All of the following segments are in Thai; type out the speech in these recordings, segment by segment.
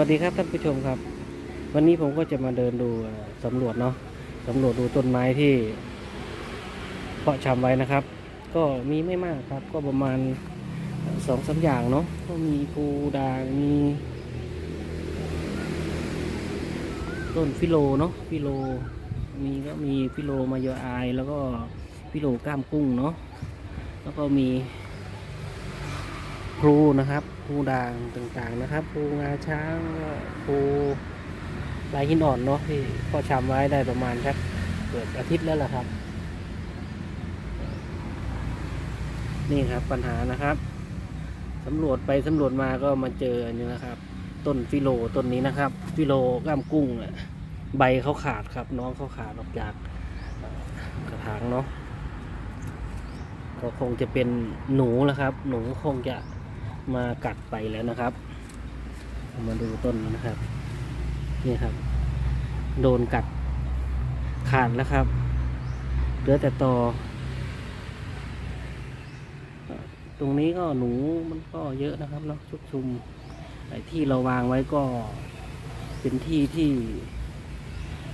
วัสดีครับท่านผู้ชมครับ วันนี้ผมก็จะมาเดินดูสำรวจเนาะสำรวจดูต้นไม้ที่เพาะชำไว้นะครับ ก็มีไม่มากครับ ก็ประมาณสองสามอย่างเนาะก็มีภูดางมีต้นฟิโลเนาะฟิโลมีก็มีฟิโลมายออายแล้วก็ฟิโลก้ามกุ้งเนาะแล้วก็มี พลูนะครับพลูด่างต่างๆนะครับพลูงาช้างพลูลายหินอ่อนเนาะที่พอชำไว้ได้ประมาณสักเกือบอาทิตย์แล้วล่ะครับ นี่ครับปัญหานะครับสำรวจไปสำรวจมาก็มาเจออันนี้นะครับ ต้นฟิโลต้นนี้นะครับ ฟิโลก้ามกุ้งใบเขาขาดครับ น้องเขาขาดออกจากกระถางเนาะก็คงจะเป็นหนูแล้วครับ หนูคงจะ มากัดไปแล้วนะครับ มาดูต้นนะครับ นี่ครับ โดนกัดขาดแล้วครับเหลือแต่ตอตรงนี้ก็หนูมันก็เยอะนะครับเนาะชุกชุมไอ้ที่เราวางไว้ก็เป็นที่ที่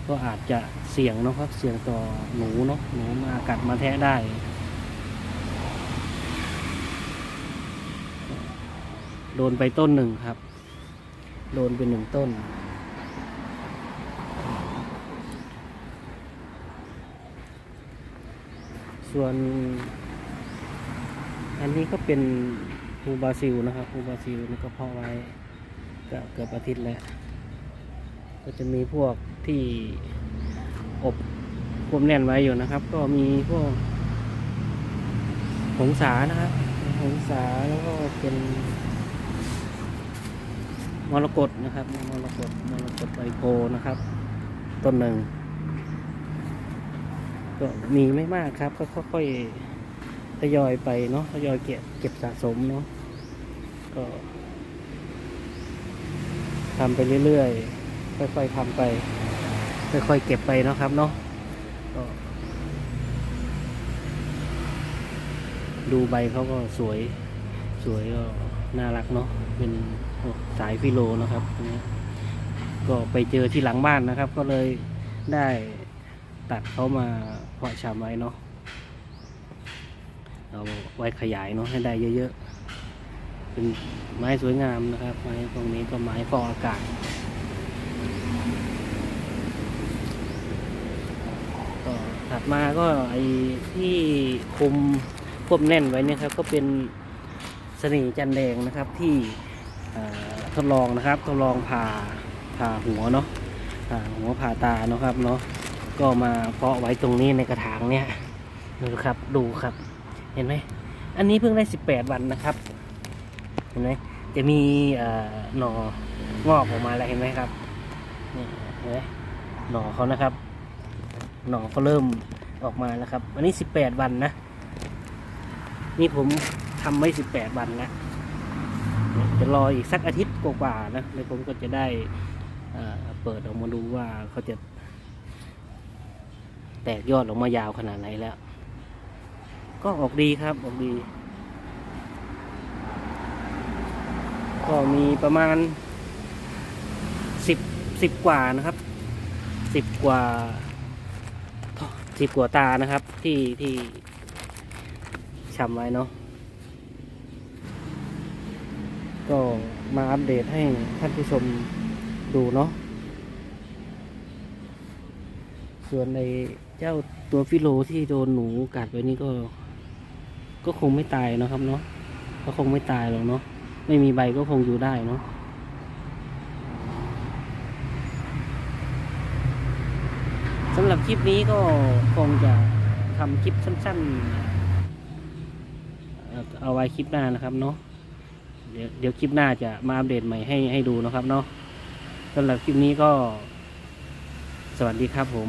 ก็อาจจะเสี่ยงเนาะครับ เสี่ยงต่อหนูเนาะหนูมากัดมาแทะได้ โดนไปต้นหนึ่งครับ โดนไปหนึ่งต้น ส่วน อันนี้ก็เป็นภูบาซิลนะครับภูบาซิลนี่ก็เพาะไว้ก็เกือบอาทิตย์แล้ว ก็จะมีพวกที่อบควบแน่นไว้อยู่นะครับ ก็มีพวกหงสานะครับหงสาแล้วก็เป็น มรกตนะครับมรกตมรกตใบโพนะครับ ต้นหนึ่งก็มีไม่มากครับ ก็ค่อยๆทยอยไปเนาะทยอยเก็บเก็บสะสมเนาะก็ทำไปเรื่อยๆ ค่อยๆทำไป ค่อยๆเก็บไปเนาะครับเนาะก็ดูใบเขาก็สวย สวยก็น่ารักเนาะเป็น สายฟิโลนะครับนี้ก็ไปเจอที่หลังบ้านนะครับ ก็เลยได้ตัดเขามาเพาะชำไว้เนาะเอาไว้ขยายเนาะให้ได้เยอะๆ เป็นไม้สวยงามนะครับ ไม้ตรงนี้ก็ไม้ฟอกอากาศก็ถัดมาก็ไอ้ที่คุมควบแน่นไว้เนี่ยครับ ก็เป็นสนีจันแดงนะครับที่ ทดลองนะครับทดลองผ่าผ่าหัวเนาะผ่าหัวผ่าตาเนาะครับเนาะก็มาเพาะไว้ตรงนี้ในกระถางเนี่ยดูครับดูครับเห็นไหมอันนี้เพิ่งได้สิบแปดวันนะครับ เห็นไหมจะมีเอ่อหน่องอกออกมาแล้วเห็นไหมครับนี่เห็นไหมหน่อเขานะครับ หน่อเขาเริ่มออกมาแล้วครับ อันนี้สิบแปดวันนะ นี่ผมทำไว้สิบแปดวันแล้ว จะรออีกสักอาทิตย์กว่าๆนะแล้วผมก็จะได้เอ่อเปิดออกมาดูว่าเขาจะ แตกยอดออกมายาวขนาดไหนแล้ว ก็ออกดีครับออกดี ก็มีประมาณสิบสิบกว่านะครับสิบกว่าสิบกว่าตานะครับ ที่ที่ชำไว้เนาะ ก็มาอัปเดตให้ท่านผู้ชมดูเนาะส่วนในเจ้าตัวฟิโลที่โดนหนูกัดไว้นี่ก็ ก็คงไม่ตายนะครับเนาะก็คงไม่ตายหรอกเนาะไม่มีใบก็คงอยู่ได้เนาะสำหรับคลิปนี้ก็คงจะทำคลิปสั้นๆ เอาไว้คลิปหน้านะครับเนาะ เดี๋ยวเดี๋ยวคลิปหน้าจะมาอัปเดตใหม่ให้ให้ดูนะครับเนาะสำหรับคลิปนี้ก็ สวัสดีครับผม